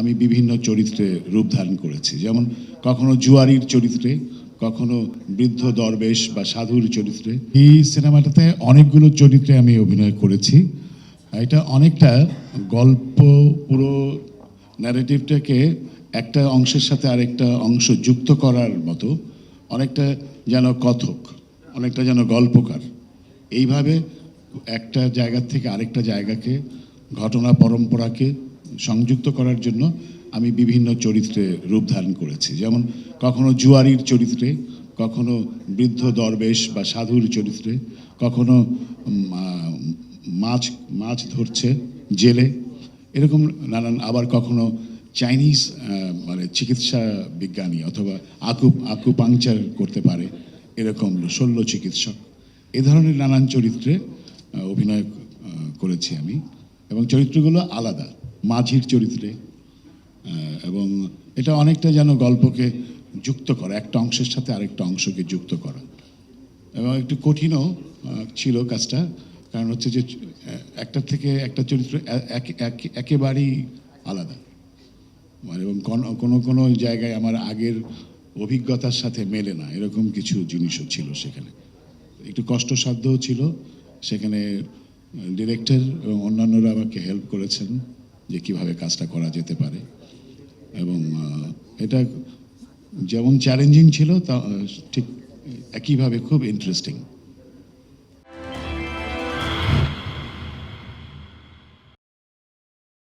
আমি বিভিন্ন চরিত্রে রূপ ধারণ করেছি। যেমন কখনো জুয়ারির চরিত্রে, কখনো বৃদ্ধ দরবেশ বা সাধুর চরিত্রে। এই সিনেমাটাতে অনেকগুলো চরিত্রে আমি অভিনয় করেছি। এটা অনেকটা গল্প, পুরো ন্যারেটিভটাকে একটা অংশের সাথে আরেকটা অংশ যুক্ত করার মতো। অনেকটা যেন কথক, অনেকটা যেন গল্পকার। এইভাবে একটা জায়গা থেকে আরেকটা জায়গাকে, ঘটনা পরম্পরাকে সংযুক্ত করার জন্য আমি বিভিন্ন চরিত্রে রূপ ধারণ করেছি। যেমন কখনো জুয়ারির চরিত্রে, কখনো বৃদ্ধ দরবেশ বা সাধুর চরিত্রে, কখনো মাছ মাছ ধরছে জেলে, এরকম নানান, আবার কখনো চাইনিজ মানে চিকিৎসা বিজ্ঞানী অথবা আকু আকুপাংচার করতে পারে, এরকম শল্য চিকিৎসক। এ ধরনের নানান চরিত্রে অভিনয় করেছি আমি এবং চরিত্রগুলো আলাদা। মাঝির চরিত্রে এবং এটা অনেকটা যেন গল্পকে যুক্ত করা একটা অংশের সাথে আরেকটা অংশকে যুক্ত করা। এবং একটু কঠিনও ছিল কাজটা কারণ হচ্ছে যে আহ, একটা থেকে একটা চরিত্র একেবারেই আলাদা। মানে এবং কোনো কোনো জায়গায় আমার আগের অভিজ্ঞতার সাথে মেলে না এরকম কিছু জিনিসও ছিল সেখানে। একটু কষ্টসাধ্যও ছিল সেখানে ডিরেক্টর এবং অন্যান্যরা আমাকে হেল্প করেছেন। যে কীভাবে কাজটা করা যেতে পারে। এবং এটা যেমন চ্যালেঞ্জিং ছিল, তা, ঠিক একইভাবে খুব ইন্টারেস্টিং